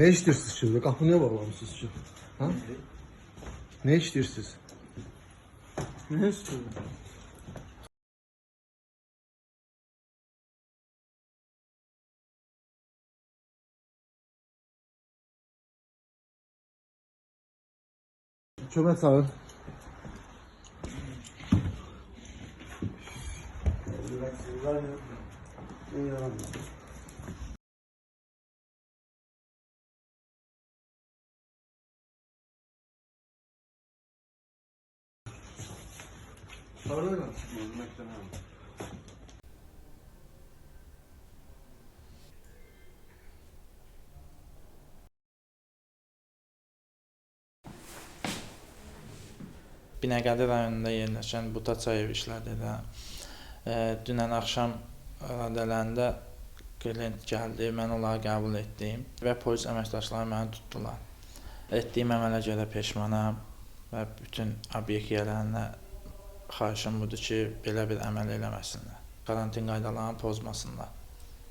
Ne iştirsiz şimdi? Kapınıya bakalım siz şimdi. Ha? Ne iştirsiz? Ne istiyorsun? Çöpe sağır. Yıllar yaramıyor. Çömel sağın. Binəqədi rayonunda yerləşən Butaçayev işlədirdə e, dünən axşam radələrində klient gəldi, mən onları qəbul etdim və polis əməkdaşları məni tutdular. Etdiyim əmələ görə peşmanam və bütün obyekt yiyələrinə xahişim budur ki, belə bir əməl eləməsinlər. Karantin qaydalarını pozmasınlar.